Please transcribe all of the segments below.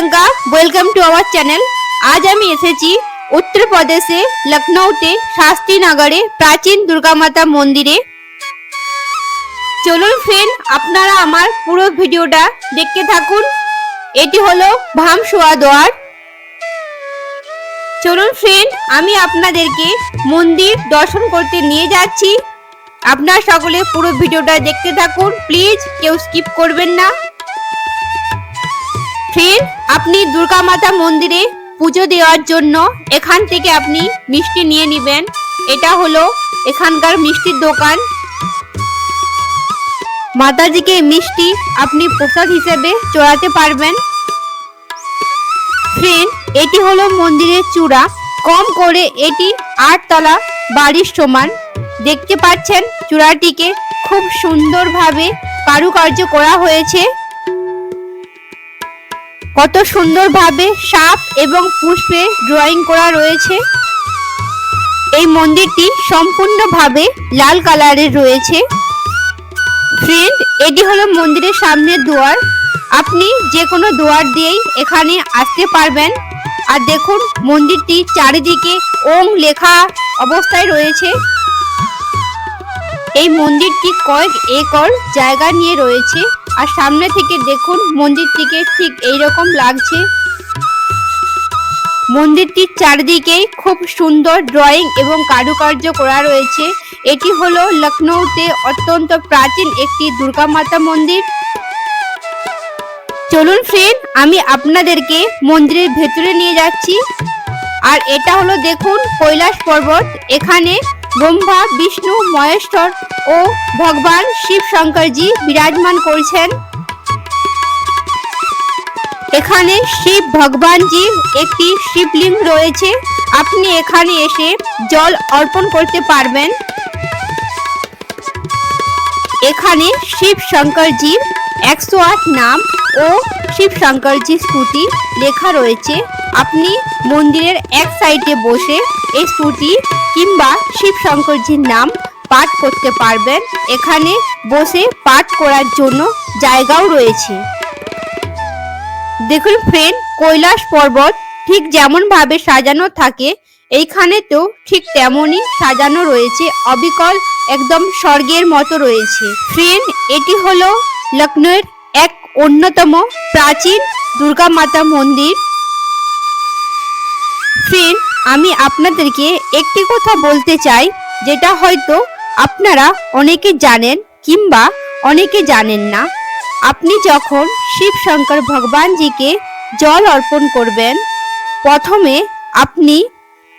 Priyanka welcome to our channel আজ আমি এসেছি উত্তরপ্রদেশে লখনৌতে শাস্ত্রীনগরে, প্রাচীন দুর্গা মাতা মন্দিরে। চলুন ফ্রেন্ড আপনারা আমার পুরো ভিডিওটা দেখতে থাকুন। এটি হলো ভামসোয়া দোয়ার। চলুন ফ্রেন্ড আমি আপনাদেরকে মন্দির দর্শন করতে নিয়ে যাচ্ছি। আপনারা সকলে পুরো ভিডিওটা দেখতে থাকুন। প্লিজ কেউ স্কিপ করবেন না। ফ্রেন্ড আপনি দুর্গা মাতা মন্দিরে পুজো দেওয়ার জন্য এখান থেকে আপনি মিষ্টি নিয়ে নেবেন। এটা হলো এখানকার মিষ্টির দোকান। মাতাজিকে মিষ্টি আপনি প্রসাদ হিসেবে চড়াতে পারবেন। ফ্রেন্ড এটি হলো মন্দিরের চূড়া। কম করে এটি আটতলা বাড়ির সমান। দেখতে পাচ্ছেন চূড়াটিকে খুব সুন্দরভাবে কারুকার্য করা হয়েছে। কত সুন্দরভাবে সাপ এবং পুষ্পে ড্রয়িং করা রয়েছে। এই মন্দিরটি সম্পূর্ণভাবে লাল কালারের রয়েছে। ফ্রেন্ড এটি হলো মন্দিরের সামনের দুয়ার। আপনি যে কোনো দুয়ার দিয়েই এখানে আসতে পারবেন। আর দেখুন, মন্দিরটি চারিদিকে ওং লেখা অবস্থায় রয়েছে। এই মন্দিরটি কয়েক একর জায়গা নিয়ে রয়েছে। আর সামনে থেকে দেখুন, মন্দিরটিকে ঠিক এইরকম লাগছে। মন্দিরটির চারদিকেই খুব সুন্দর ড্রয়িং এবং কারুকার্য করা রয়েছে। এটি হলো লখনৌতে অত্যন্ত প্রাচীন একটি দুর্গা মাতা মন্দির। চলুন ফ্রেন্ড আমি আপনাদেরকে মন্দিরের ভেতরে নিয়ে যাচ্ছি। আর এটা হলো দেখুন কৈলাস পর্বত। এখানে ব্রহ্মা, বিষ্ণু, মহেশ্বর ও ভগবান শিব শঙ্করজি বিরাজমান করছেন। এখানে শিব ভগবানজির একটি শিবলিঙ্গ রয়েছে। আপনি এখানে এসে জল অর্পণ করতে পারবেন। এখানে শিব শঙ্করজির একশো আট নাম ও শিব শঙ্করজি স্তুতি লেখা রয়েছে। আপনি মন্দিরের এক সাইডে বসে এই স্তুতি কিংবা শিব শঙ্করজির নাম পাঠ করতে পারবেন। এখানে বসে পাঠ করার জন্য জায়গাও রয়েছে। দেখুন ফ্রেন্ড কৈলাস পর্বত ঠিক যেমন ভাবে সাজানো থাকে এইখানে তো ঠিক তেমনই সাজানো রয়েছে। অবিকল একদম স্বর্গের মতো রয়েছে। ফ্রেন্ড এটি হলো লখনৌয়ের এক অন্যতম প্রাচীন দুর্গা মাতা মন্দির। ফ্রেন্ড আমি আপনাদেরকে একটি কথা বলতে চাই, যেটা হয়তো আপনারা অনেকে জানেন কিংবা অনেকে জানেন না। আপনি যখন শিব শঙ্কর ভগবানজিকে জল অর্পণ করবেন, প্রথমে আপনি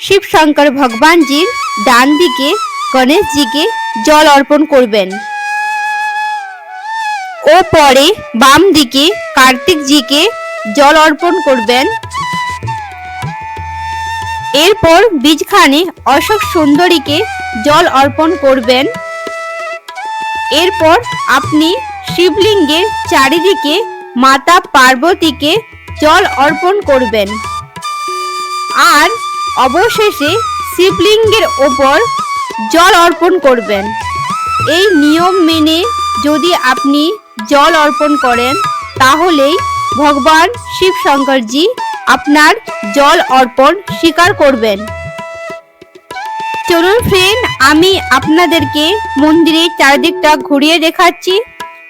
শিব শঙ্কর ভগবানজির ডান দিকে গণেশজিকে জল অর্পণ করবেন। ও পরে বাম দিকে কার্তিকজিকে জল অর্পণ করবেন। এরপর বীজখানে অশোক সুন্দরীকে জল অর্পণ করবেন। এরপর আপনি শিবলিঙ্গের চারিদিকে মাতা পার্বতীকে জল অর্পণ করবেন। আর অবশেষে শিবলিঙ্গের ওপর জল অর্পণ করবেন। এই নিয়ম মেনে যদি আপনি জল অর্পণ করেন, তাহলেই ভগবান শিব শঙ্করজি আপনার জল অর্পণ স্বীকার করবেন। চলুন ফ্রেন্ড আমি আপনাদেরকে মন্দিরের চারিদিকটা ঘুরিয়ে দেখাচ্ছি।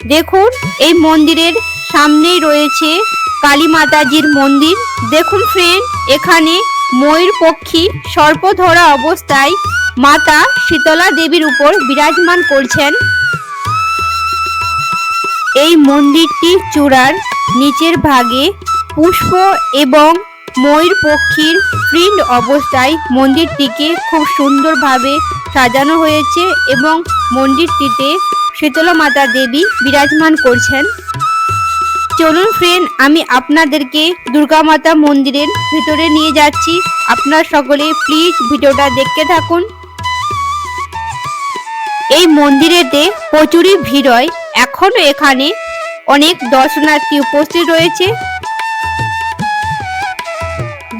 দেখুন, এই মন্দিরের সামনেই রয়েছে কালী মাতাজির মন্দির। দেখুন ফ্রেন্ড এখানে ময়ূর পক্ষী সর্পধরা অবস্থায় মাতা শীতলা দেবীর উপর বিরাজমান করছেন। এই মন্দিরটি চূড়ার নিচের ভাগে পুষ্প এবং ময়ূর পক্ষীর প্রিন্ট অবস্থায় মন্দিরটিকে খুব সুন্দরভাবে সাজানো হয়েছে এবং মন্দিরটিতে শীতলা মাতা দেবী বিরাজমান করছেন। চলুন ফ্রেন্ড আমি আপনাদেরকে দুর্গা মাতা মন্দিরের ভিতরে নিয়ে যাচ্ছি। আপনারা সকলে প্লিজ ভিডিওটা দেখতে থাকুন। এই মন্দিরেতে প্রচুরই ভিড় হয়। এখনও এখানে অনেক দর্শনার্থী উপস্থিত রয়েছে।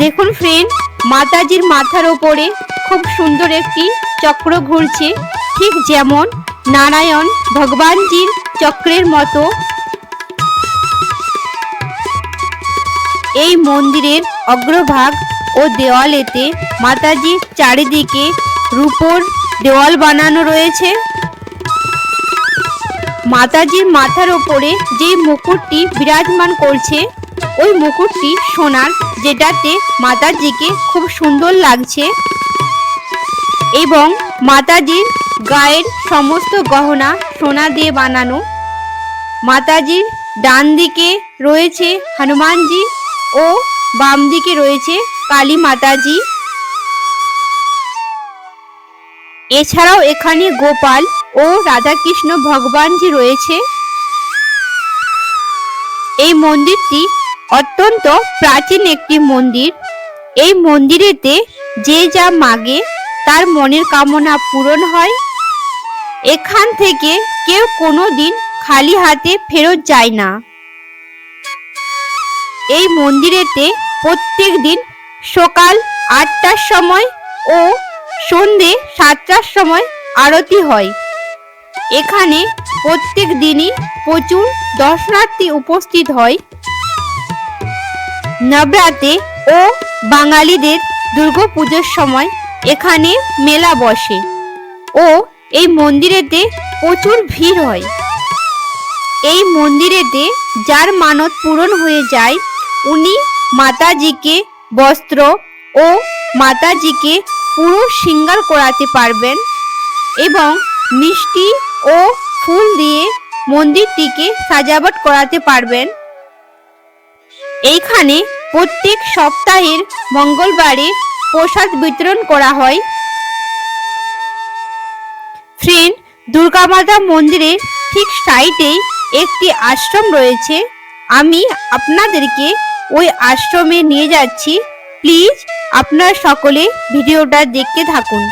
দেখুন ফ্রেন্ড মাতাজির মাথার ওপরে খুব সুন্দর একটি চক্র ঘুরছে। ঠিক যেমন নারায়ণ ভগবানজির চক্রের মতো। এই মন্দিরের অগ্রভাগ ও দেওয়ালেতে মাতাজির চারিদিকে রূপোর দেওয়াল বানানো রয়েছে। মাতাজির মাথার ওপরে যে মুকুটটি বিরাজমান করছে, ওই মুকুটটি সোনার যেটাতে মাতাজিকে খুব সুন্দর লাগছে এবং মাতাজির গায়ের সমস্ত গহনা সোনা দিয়ে বানানো। মাতাজির ডান দিকে রয়েছে হনুমানজি ও বাম দিকে রয়েছে কালী মাতাজি। এছাড়াও এখানে গোপাল ও রাধাকৃষ্ণ ভগবানজি রয়েছে। এই মন্দিরটি অত্যন্ত প্রাচীন একটি মন্দির। এই মন্দিরেতে যে যা মাগে, তার মনের কামনা পূরণ হয়। এখান থেকে কেউ কোনো দিন খালি হাতে ফেরত যায় না। এই মন্দিরেতে প্রত্যেক দিন সকাল আটটার সময় ও সন্ধে সাতটার সময় আরতি হয়। এখানে প্রত্যেক দিনই প্রচুর দর্শনার্থী উপস্থিত হয়। নবরাতে ও বাঙালিদের দুর্গাপুজোর সময় এখানে মেলা বসে ও এই মন্দিরেতে প্রচুর ভিড় হয়। এই মন্দিরেতে যার মানত পূরণ হয়ে যায়, উনি মাতাজিকে বস্ত্র ও মাতাজিকে পুরো সিঙ্গার করাতে পারবেন এবং মিষ্টি ও ফুল দিয়ে মন্দিরটিকে সাজাবট করাতে পারবেন। এইখানে প্রত্যেক সপ্তাহের মঙ্গলবারে প্রসাদ বিতরণ করা হয়। ফ্রেন্ড, দুর্গা মাতা মন্দিরের ঠিক সাইডেই একটি আশ্রম রয়েছে। আমি আপনাদেরকে ওই আশ্রমে নিয়ে যাচ্ছি। প্লিজ আপনারা সকলে ভিডিওটা দেখতে থাকুন।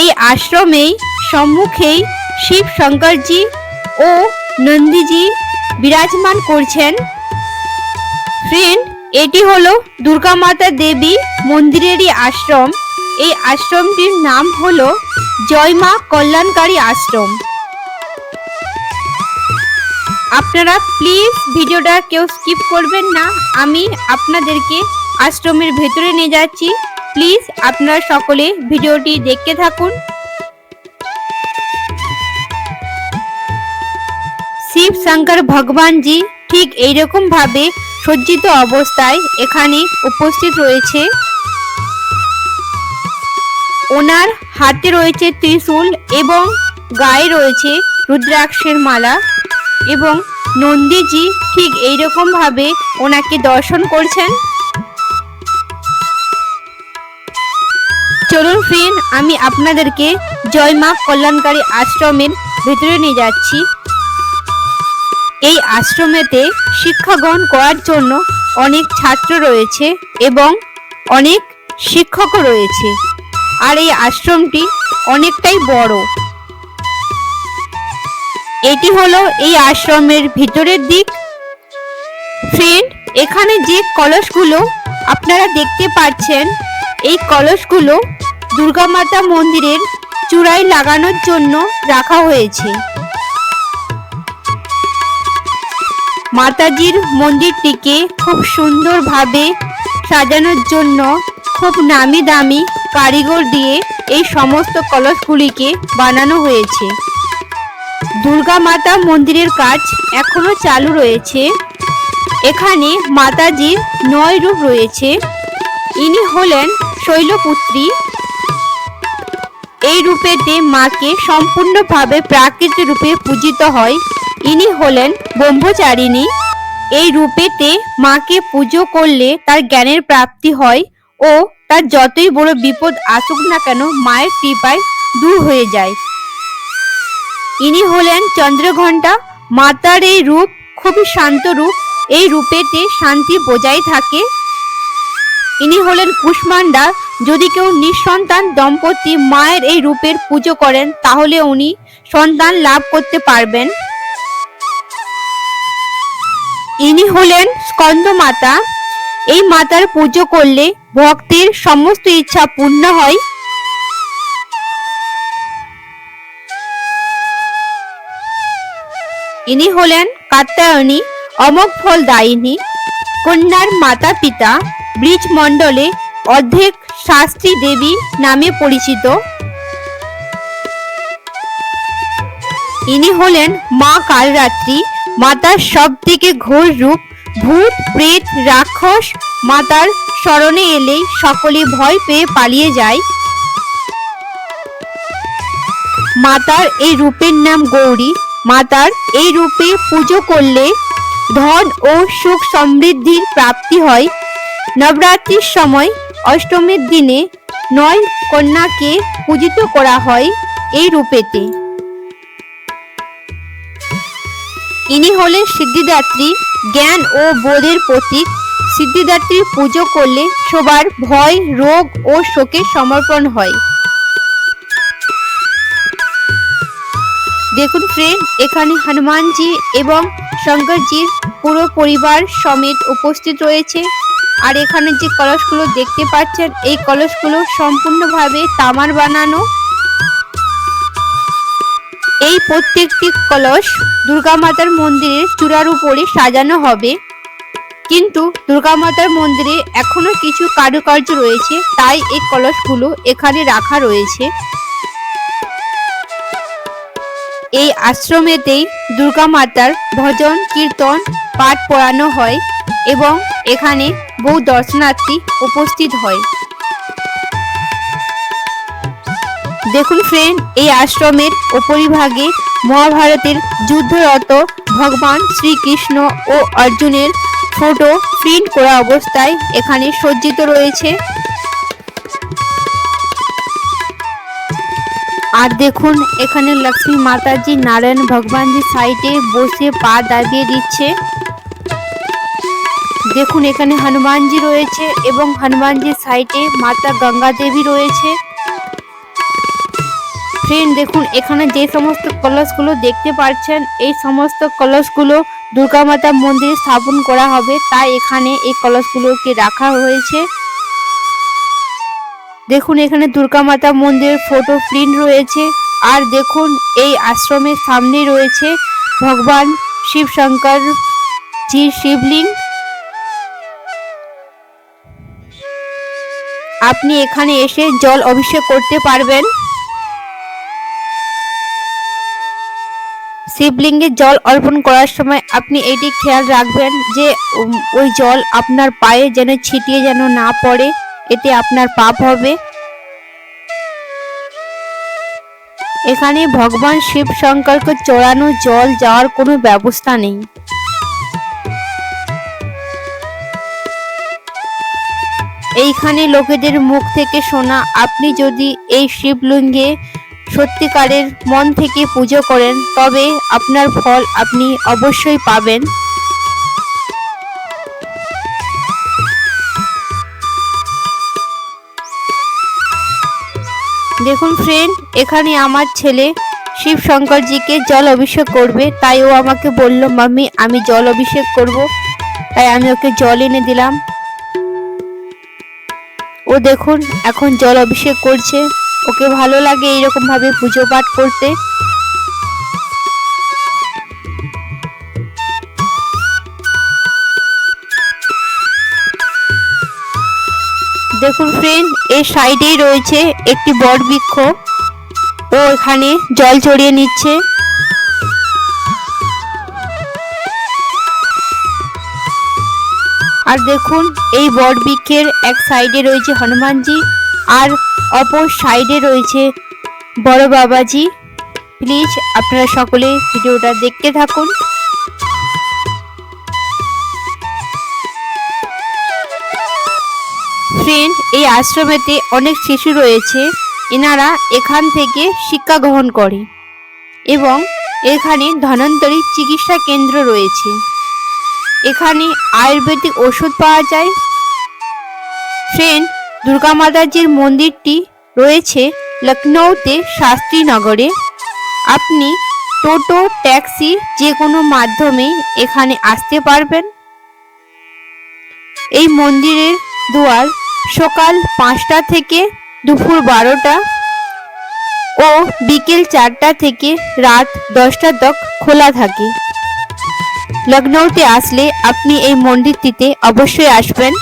এই আশ্রমেই সম্মুখেই শিব শঙ্করজি ও নন্দীজি বিরাজমান করছেন। ফ্রেন্ড এটি হলো দুর্গা মাতা দেবী মন্দিরেরই আশ্রম। এই আশ্রমটির নাম হলো জয়মা কল্যাণকারী আশ্রম। আপনারা প্লিজ ভিডিওটা কেউ স্কিপ করবেন না। আমি আপনাদেরকে আশ্রমের ভেতরে নিয়ে যাচ্ছি। প্লিজ আপনারা সকলে ভিডিওটি দেখতে থাকুন। শিব শঙ্কর ভগবানজি ঠিক এইরকম ভাবে সজ্জিত অবস্থায় এখানে উপস্থিত রয়েছে। ওনার হাতে রয়েছে ত্রিশূল এবং গায়ে রয়েছে রুদ্রাক্ষের মালা এবং নন্দীজি ঠিক এইরকম ভাবে ওনাকে দর্শন করছেন। চলুন ফ্রেন্ড, আমি আপনাদেরকে জয় মা কল্যাণকারী আশ্রমের ভেতরে নিয়ে যাচ্ছি। এই আশ্রমেতে শিক্ষা গ্রহণ করার জন্য অনেক ছাত্র রয়েছে এবং অনেক শিক্ষকও রয়েছে। আর এই আশ্রমটি অনেকটাই বড়। এটি হলো এই আশ্রমের ভিতরের দিক। ফ্রেন্ড এখানে যে কলসগুলো আপনারা দেখতে পাচ্ছেন, এই কলসগুলো দুর্গা মাতা মন্দিরের চূড়ায় লাগানোর জন্য রাখা হয়েছে। মাতাজির মন্দিরটিকে খুব সুন্দরভাবে সাজানোর জন্য খুব নামি দামি কারিগর দিয়ে এই সমস্ত কলসগুলিকে বানানো হয়েছে। দুর্গা মাতা মন্দিরের কাজ এখনও চালু রয়েছে। এখানে মাতাজির নয় রূপ রয়েছে। ইনি হলেন শৈলপুত্রী। এই রূপেতে মাকে সম্পূর্ণভাবে প্রাকৃত রূপে পূজিত হয়। ইনি হলেন ব্রহ্মচারিণী। এই রূপেতে মাকে পুজো করলে তার জ্ঞানের প্রাপ্তি হয় ও তার যতই বড় বিপদ আসুক না কেন মায়ের কৃপায় দূর হয়ে যায়। ইনি হলেন চন্দ্রঘণ্টা। মাতার এই রূপ খুবই শান্ত রূপ। এই রূপেতে শান্তি বজায় থাকে। ইনি হলেন কুষ্মান্ডা যদি কেউ নিঃসন্তান দম্পতি মায়ের এই রূপের পুজো করেন, তাহলে উনি সন্তান লাভ করতে পারবেন। ইনি হলেন স্কন্দ মাতা এই মাতার পুজো করলে ভক্তের সমস্ত ইচ্ছা পূর্ণ হয়। ইনি হলেন কাত্যায়নী অমক ফল দায়িনী, কন্যার মাতা পিতা, ব্রিজ মণ্ডলে অর্ধেক শাস্ত্রী দেবী নামে পরিচিত। ইনি হলেন মা কালরাত্রি মাতার সব ঘোর রূপ, ভূত, প্রেত, রাক্ষস মাতার স্মরণে এলে সকলে ভয় পেয়ে পালিয়ে যায়। মাতার এই রূপের নাম গৌরী। মাতার এই রূপে পুজো করলে ধন ও সুখ সমৃদ্ধির প্রাপ্তি হয়। নবরাত্রির সময় অষ্টমীর দিনে নয় কন্যাকে পূজিত করা হয় এই রূপেতে। ইনি হলেন সিদ্ধিদাত্রী, জ্ঞান ও বোধের প্রতীক। সিদ্ধিদাত্রীর পুজো করলে সবার ভয়, রোগ ও শোকের সমর্পণ হয়। দেখুন ফ্রেন্ড এখানে হনুমানজি এবং শঙ্করজির পুরো পরিবার সমেত উপস্থিত রয়েছে। আর এখানে যে কলসগুলো দেখতে পাচ্ছেন, এই কলসগুলো সম্পূর্ণভাবে তামার বানানো। এই প্রত্যেকটি কলস দুর্গা মাতার মন্দিরের চূড়ার উপরে সাজানো হবে। কিন্তু দুর্গা মাতার মন্দিরে এখনও কিছু কারুকার্য রয়েছে, তাই এই কলসগুলো এখানে রাখা রয়েছে। এই আশ্রমেতেই দুর্গা মাতার ভজন, কীর্তন, পাঠ পড়ানো হয় এবং এখানে বহু দর্শনার্থী উপস্থিত হয়। দেখুন ফ্রেন্ড এই আশ্রমের উপরিভাগে মহাভারতের যুদ্ধরত ভগবান শ্রীকৃষ্ণ ও অর্জুনের ফটো প্রিন্ট করা অবস্থায় এখানে সজ্জিত রয়েছে। আর দেখুন, এখানে লক্ষ্মী মাতাজি নারায়ণ ভগবানজি সাইডে বসে পা দাবিয়ে দিচ্ছে। দেখুন, এখানে হনুমানজি রয়েছে এবং হনুমানজির সাইডে মাতা গঙ্গা দেবী রয়েছে। ফ্রেন্ড দেখুন, এখানে যে সমস্ত কলসগুলো দেখতে পাচ্ছেন, এই সমস্ত কলসগুলো দুর্গা মাতা মন্দিরে স্থাপন করা হবে। তাই এখানে এই কলসগুলোকে রাখা হয়েছে। দেখুন, এখানে দুর্গা মাতা মন্দিরের ফটো প্রিন্ট রয়েছে। আর দেখুন, এই আশ্রমের সামনে রয়েছে ভগবান শিব শঙ্কর জির শিবলিঙ্গ। আপনি এখানে এসে জল অভিষেক করতে পারবেন। শিবলিঙ্গে জল অর্পণ করার সময় আপনি এটি খেয়াল রাখবেন যে ওই জল আপনার পায়ে যেন ছিটিয়ে যেন না পড়ে, এতে আপনার পাপ হবে। এখানে ভগবান শিব শঙ্করকে চড়ানো জল যাওয়ার কোনো ব্যবস্থা নেই। এইখানে লোকেদের মুখ থেকে শোনা, আপনি যদি এই শিবলিঙ্গে সত্যিকারের মন থেকে পুজো করেন, তবে আপনার ফল আপনি অবশ্যই পাবেন। দেখুন ফ্রেন্ড এখানে আমার ছেলে শিব শঙ্করজিকে জল অভিষেক করবে, তাই ও আমাকে বলল, মাম্মি, আমি জল অভিষেক করব। তাই আমি ওকে জল এনে দিলাম। ও দেখুন, এখন জল অভিষেক করছে। ওকে ভালো লাগে এইরকম ভাবে পুজো পাঠ করতে। দেখুন ফ্রেন্ড এর সাইডেই রয়েছে একটি বট বৃক্ষ। ও এখানে জল চড়িয়ে নিচ্ছে। আর দেখুন, এই বট বৃক্ষের এক সাইডে রয়েছে হনুমানজি। আর অপর সাইডে রয়েছে বড় বাবাজি। প্লিজ আপনারা সকলে ভিডিওটা দেখতে থাকুন। ফ্রেন্ড এই আশ্রমেতে অনেক শিশু রয়েছে। এনারা এখান থেকে শিক্ষা গ্রহণ করে এবং এখানে ধনন্তরী চিকিৎসা কেন্দ্র রয়েছে। এখানে আয়ুর্বেদিক ওষুধ পাওয়া যায়। ফ্রেন্ড দুর্গা মাতাজির মন্দিরটি রয়েছে লখনৌতে শাস্ত্রীনগরে আপনি টোটো, ট্যাক্সি যে কোনো মাধ্যমে এখানে আসতে পারবেন। এই মন্দিরের দুয়ার সকাল পাঁচটা থেকে দুপুর বারোটা ও বিকেল চারটা থেকে রাত দশটা তক খোলা থাকে। লখনৌতে আসলে আপনি এই মন্দিরটিতে অবশ্যই আসবেন।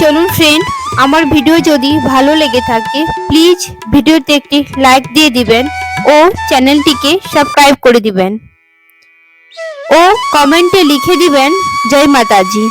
চলুন ফ্রেন্ড আমার ভিডিও যদি ভালো লেগে থাকে প্লিজ ভিডিওতে একটি লাইক দিয়ে দিবেন ও চ্যানেলটিকে সাবস্ক্রাইব করে দিবেন। ও কমেন্টে লিখে দিবেন, জয় মাতাজি।